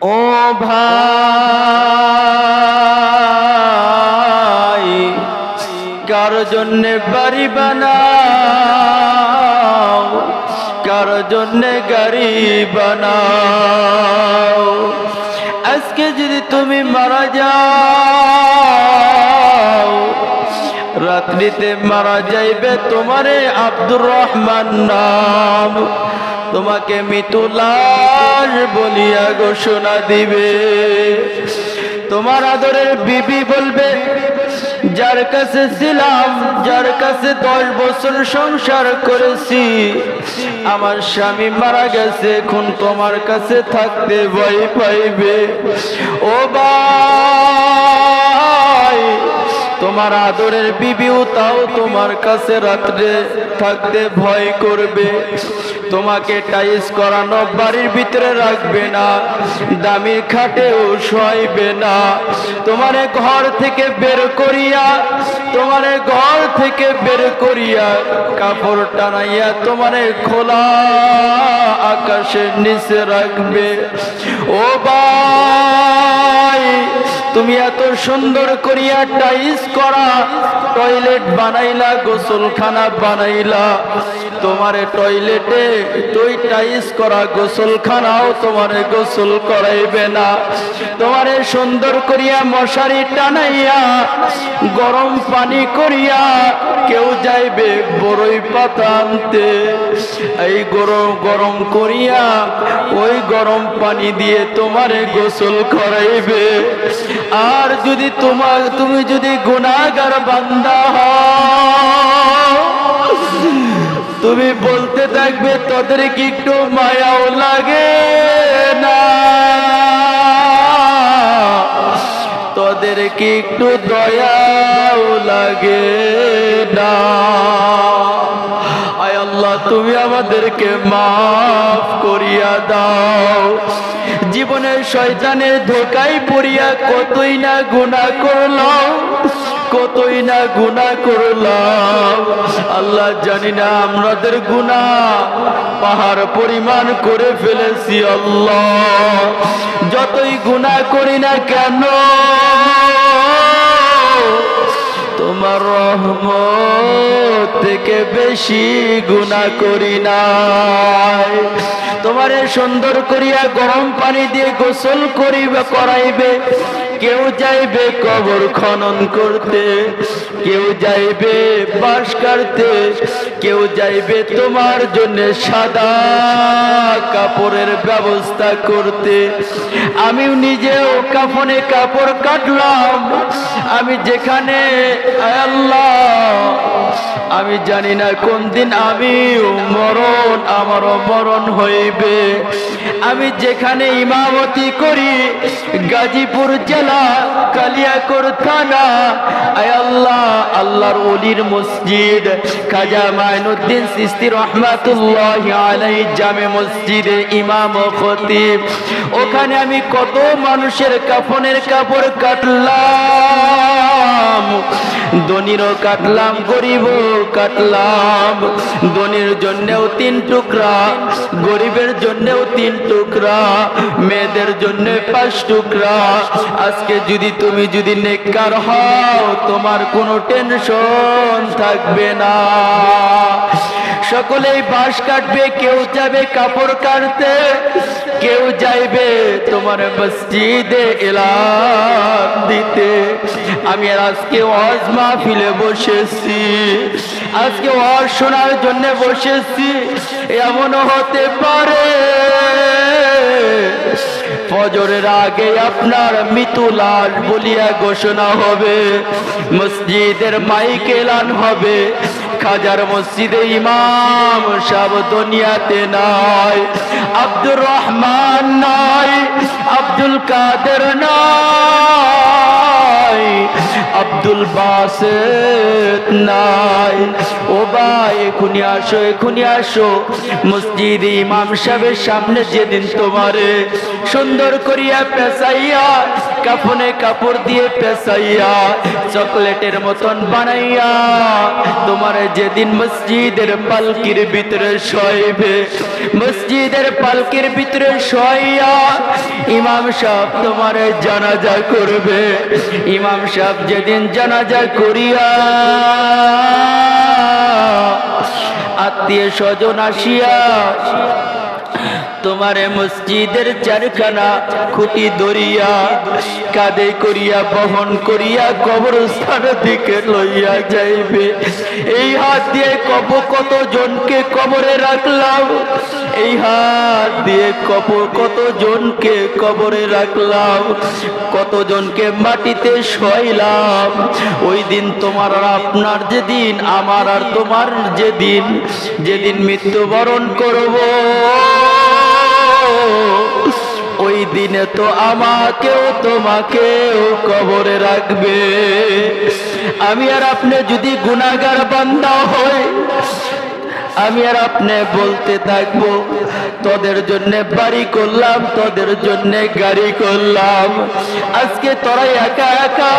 ও ভাই, কার জন্যে বাড়ি বানাও? কার জন্যে গাড়ি বানাও? আজকে যদি তুমি মারা যাও, রাত্রিতে মারা যাইবে তোমারে আব্দুর রহমান নাম। তোমাকে মিতুলাস বলিয়া ঘোষণা দিবে। তোমার আদরের বিবি বলবে, যার কাছে ছিলাম, যার কাছে দশ বছর সংসার করেছি, আমার স্বামী মারা গেছে, এখন তোমার কাছে থাকতে ভয় পাইবে। ও ভাই তোমার আদরের বিবিও তাও তোমার কাছে রাত্রে থাকতে ভয় করবে। তোমাকে টাইস করানো বাড়ির ভিতরে রাখবে না, দামি খাটেও শোয়াইবে না। তোমারে ঘর থেকে বের করিয়া, তোমারে ঘর থেকে বের করিয়া কাপড় টানাইয়া তোমারে খোলা আকাশের নিচে রাখবে। ও ভাই তুমি এত সুন্দর করিয়া টাইস করা টয়লেট বানাইলা গোসলখানা বানাইলা। তোমারে টয়লেটে তুই টাইস করা গোসলখানাও তোমারে গোসল করাইবে না। তোমারে সুন্দর করিয়া মশারি টানাইয়া, গরম পানি করিয়া কেউ যাইবে বড়ই পাতা আনতে। এই গরম গরম করিয়া ওই গরম পানি দিয়ে তোমারে গোসল করাইবে। আর যদি তোমার, তুমি যদি গুণাগার বান্দা হও তুমি বলতে থাকবে, তোদের কি একটু মায়াও লাগে না? তোদের কি একটু দয়াও লাগে না? আয় আল্লাহ, তুমি আমাদেরকে মাফ করিয়া দাও। জীবনের শয়তানের ধোকায় পড়িয়া কতই না গুণা করলাম। কতই না গুণা করলাম। আল্লাহ জানি না আমাদের গুণা পাহাড় পরিমাণ করে ফেলেছি আল্লাহ। যতই গুণা করি না কেন? তোমার রহমত থেকে বেশি গুণা করি নাই। তোমারে সুন্দর করিয়া গরম পানি দিয়ে গোসল করিবে, করাইবে। কেউ যাইবে কবর খনন করতে, কেউ যাইবে বাস কাটতে, কেউ যাইবে তোমার জন্য সাদা কাপড়ের ব্যবস্থা করতে। আমিও নিজেও কাফনে কাপড় কাটলাম, আমি যেখানে আল্লাহ আমি জানি না কোন দিন আমি মরণ আমারও মরণ হইবে। আমি যেখানে ইমামতি করি, গাজীপুর জেলা কালিয়াকোর থানা, আয় আল্লাহ, আল্লাহর অলির মসজিদ, খাজা মাইনুদ্দিন সিস্তি রহমাতুল্লাহ আলাই জামে মসজিদে ইমাম খতিব। ওখানে আমি কত মানুষের কাফনের কাপড় কাটলাম। ধনিরও কাটলাম, গরিব কাটলাম। ধনির জন্যেও তিন টুকরা, গরিবের জন্যেও তিন টুকরা, মেয়েদের জন্য পাঁচ টুকরা। আজকে যদি তুমি যদি নেককার হও, তোমার কোনো টেনশন থাকবে না। সকলেই বাস কাটবে, কেউ যাবে কাপড় কাটতে, কেউ যাইবে তোমার মসজিদে এলাম দিতে। আমি আজকে ওয়াজ মাহফিলে বসেছি, আজকে ওয়াজ শোনার জন্য বসেছি, এমনও হতে পারে। ফজরের আগে আপনার মৃত্যু মিতুলাল বলিয়া ঘোষণা হবে, মসজিদের মাইক এলান হবে খাজার মসজিদে ইমাম সব দুনিয়াতে নাই, আব্দুর রহমান নাই, আব্দুল কাদের নাই, আব্দুল বাসেত নাই। ও ভাই এখনই আসো এখনই আসো। মসজিদ ইমাম সাহেবের সামনে যেদিন তোমারে সুন্দর করিয়া পেঁচাইয়া কাফনে কাপড় দিয়ে পেঁচাইয়া চকলেটের মতন বানাইয়া তোমার যেদিন মসজিদের পালকির ভিতরে শোয়বে মসজিদের পালকির ভিতরে শোয়া ইমাম সাহেব তোমার জানাজা করবে। ইমাম সাহেব যেদিন জানাজা করিয়া আত্মীয় স্বজন আসিয়া তোমার মসজিদের চারখানা খুঁটি দরিয়া কাঁধে করিয়া বহন করিয়া কবরস্থান দিকে লইয়া যাইবে। এই হাত দিয়ে কব কত জনকে কবরে রাখলাম? এই হাত দিয়ে কব কত জনকে কবরে রাখলাম? কতজনকে মাটিতে শয়লাম ওই দিন তোমার আর আপনার যেদিন, আমার আর তোমার যেদিন যেদিন মৃত্যুবরণ করব। দিনে তো আমাকেও তোমাকেও কবরে রাখবে। আমি আর আপনি যদি গুণাগার বান্দা হই আমি আর আপনি বলতে থাকব, তোদের জন্য বাড়ি করলাম, তোদের জন্য গাড়ি করলাম। আজকে তোরা একা একা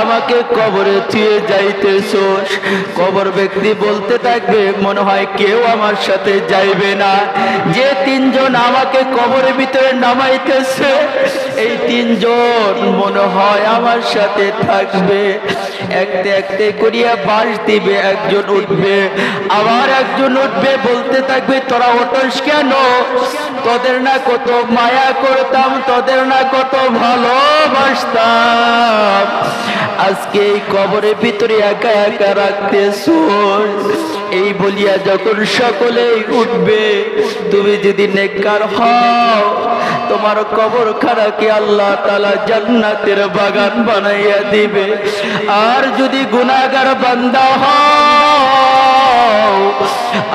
আমাকে কবরে থুয়ে যাইতেছোস। কবর ব্যক্তি বলতে থাকবে, মনে হয় কেউ আমার সাথে যাইবে না। যে তিনজন আমাকে কবরের ভিতরে নামাইতেছে, এই তিনজন মনে হয় আমার সাথে থাকবে। একতে একতে করিয়া বাঁশ দিবে, একজন উঠবে। আবার একজন উঠবে, বলতে থাকবে, তোরা ওঠস কেন? তোদের না কত মায়া করতাম, তোদের না কত ভালোবাসতাম। আজকে এই কবরের ভিতরে একা একা রাখতেছ এই বলিয়া যখন সকলেই উঠবে, তুমি যদি নেককার হও তোমার কবর খারাকে আল্লাহ তালা জান্নাতের বাগান বানাইয়া দিবে? আর যদি গুনাগার বান্দা হও,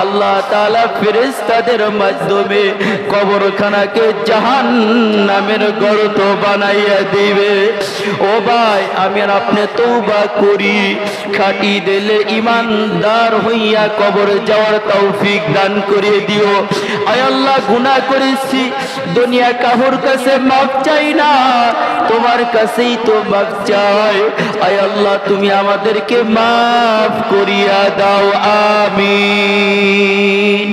আল্লাহ তালা ফেরেস্তাদের মাধ্যমে কবরখানাকে জাহান নামের গর্ত বানাইয়া দিবে। ও ভাই, আমি আপনি তৌবা করি। খাটি দিলে ইমানদার হইয়া কবর যাওয়ার তৌফিক দান করে দিও। আয় আল্লাহ, গুনাহ করেছি। দুনিয়া কাহুর কাছে মাপ চাই না, তোমার কাছেই তো মাপ চাই। আয় আল্লাহ, তুমি আমাদেরকে মাফ করিয়া দাও, আমিন।